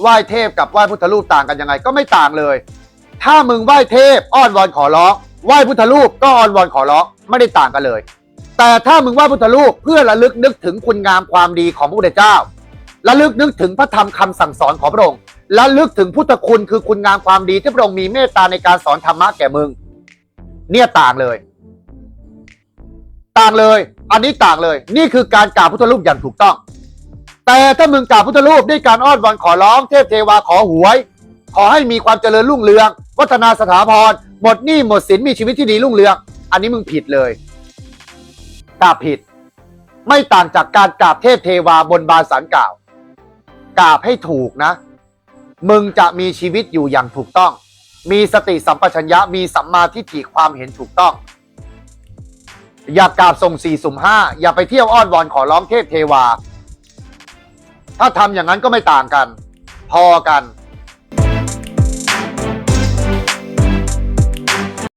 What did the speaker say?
ไหว้เทพกับไหว้พุทธรูปต่างกันยังไงก็ไม่ต่างเลย ถ้ามึงไหว้เทพอ้อนวอนขอร้องไหว้พุทธรูปก็อ้อนวอนขอร้องไม่ได้ต่างกันเลย แต่ถ้ามึงไหว้พุทธรูปเพื่อระลึกนึกถึงคุณงามความดีของพระพุทธเจ้าระลึกนึกถึงพระธรรมคำสั่งสอนของพระองค์ระลึกถึงพุทธคุณคือคุณงามความดีที่พระองค์มีเมตตาในการสอนธรรมะแก่มึง เนี่ยต่างเลย ต่างเลย อันนี้ต่างเลย นี่คือการกราบพุทธรูปอย่างถูกต้อง แต่ถ้ามึงกราบพุทธรูปด้วยการอ้อนวอนขอร้องเทพเทวาขอหวย ขอให้มีความเจริญรุ่งเรือง วัฒนาสถาพร หมดหนี้หมดสินมีชีวิตที่ดีรุ่งเรือง อันนี้มึงผิดเลยกราบผิด ไม่ต่างจากการกราบเทพเทวาบนบานสารกล่าวกราบให้ถูกนะ มึงจะมีชีวิตอยู่อย่างถูกต้อง มีสติสัมปชัญญะมีสัมมาทิฏฐิความเห็นถูกต้อง อย่ากราบส่งสี่สุ่มห้าอย่าไปเที่ยวอ้อนวอนขอร้องเทพเทวา ถ้าทำอย่างนั้นก็ไม่ต่างกัน พอกัน